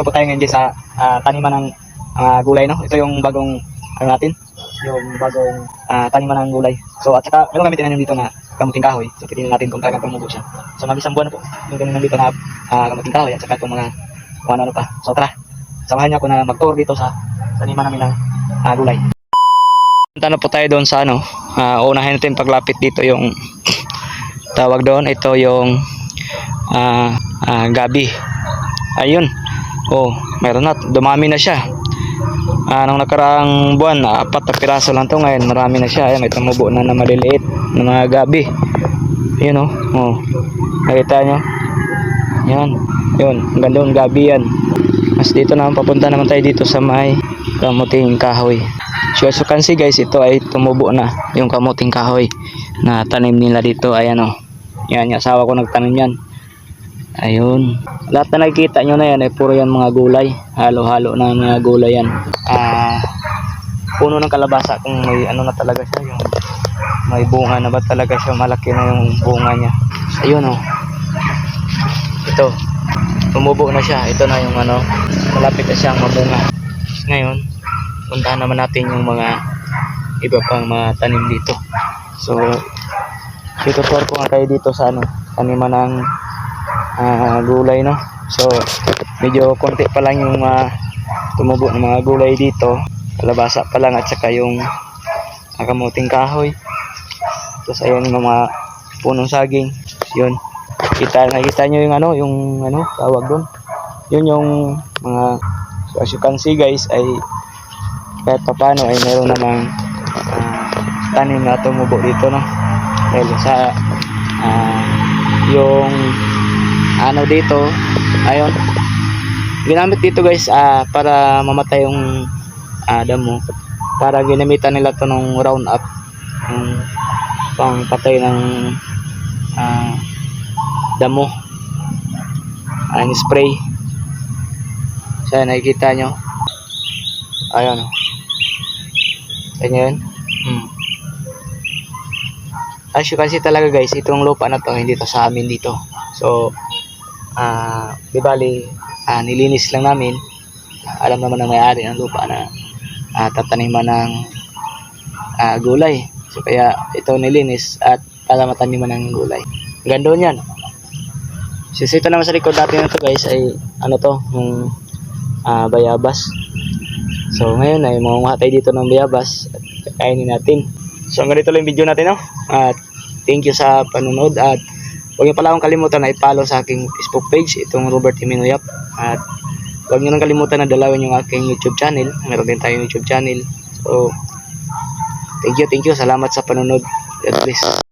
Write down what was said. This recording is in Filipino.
Dito po tayo ngayon guys sa ah, taniman ng ah, gulay no. Ito yung bagong ano natin, yung bagong ah, taniman ng gulay. So at saka meron kami tinanim dito na kamuting kahoy. So titingnan natin kung talagang tumubo siya. So mag-isang buwan na po yung tinanim dito na ah, kamuting kahoy at saka itong mga kung ano, ano pa. So tara, samahan niyo ako na mag-tour dito sa taniman namin ng ah, gulay. Punta na po tayo doon sa ano, ah, unahin natin paglapit dito yung tawag doon, ito yung ah, ah, gabi. Ayun. Oh, meron na. Dumami na siya. Ah, nung nakaraang buwan, apat na piraso lang to ngayon. Marami na siya. Ayan, may tumubo na na maliliit na mga gabi. Yun oh. Oh. Nakita nyo? Yan. Yun. Ang ganda yung gabi yan. Mas dito naman papunta naman tayo dito sa may kamuting kahoy. So as you can see guys, ito ay tumubo na yung kamuting kahoy na tanim nila dito. Ayan oh. Yan, yung asawa ko nagtanim yan. Ayun. Lahat na nakikita nyo na yan ay puro yan mga gulay. Halo-halo na mga gulay yan. Ah, puno ng kalabasa kung may ano na talaga siya. Yung may bunga na ba talaga siya. Malaki na yung bunga niya. Ayun oh. Ito. Tumubo na siya. Ito na yung ano. Malapit na siyang mabunga. Ngayon, puntahan naman natin yung mga iba pang mga tanim dito. So, dito tour ko nga dito sa ano, taniman ng ah, gulay no. So, medyo konti pa lang yung ah, tumubo ng mga gulay dito. Kalabasa pa lang at saka yung kamuting kahoy. Tapos ayun yung mga punong saging. Yun. Kita nakita nyo yung ano, yung ano, tawag doon. Yun yung mga so as you can see guys ay kahit papano ay meron namang ah, tanim na tumubo dito no. Dahil sa ah, yung ano dito. Ayun. Ginamit dito guys ah, para mamatay yung ah, damo. Para ginamitan nila to ng round up. Yung pang patay ng ah, damo. Ang spray. Siya nakikita nyo. Ayun. Ganyan hmm. as you can see talaga guys itong lupa na to hindi to sa amin dito. So ah di bali ah, nilinis lang namin. Alam naman ng may-ari ng lupa na ah, tataniman ng ah, gulay. So kaya ito nilinis at para mataniman ng gulay. Ganda yan so ito naman sa likod natin na to guys ay ano to yung ah, bayabas. So ngayon ay tayo dito ng bayabas at kakainin natin. So hanggang dito lang yung video natin no? at thank you sa panonood at Huwag niyo pala akong kalimutan na i-follow sa aking Facebook page, itong Robert Iminuyap. At huwag niyo nang kalimutan na dalawin yung aking YouTube channel. Meron din tayong YouTube channel. So, thank you, thank you. Salamat sa panonood. God bless.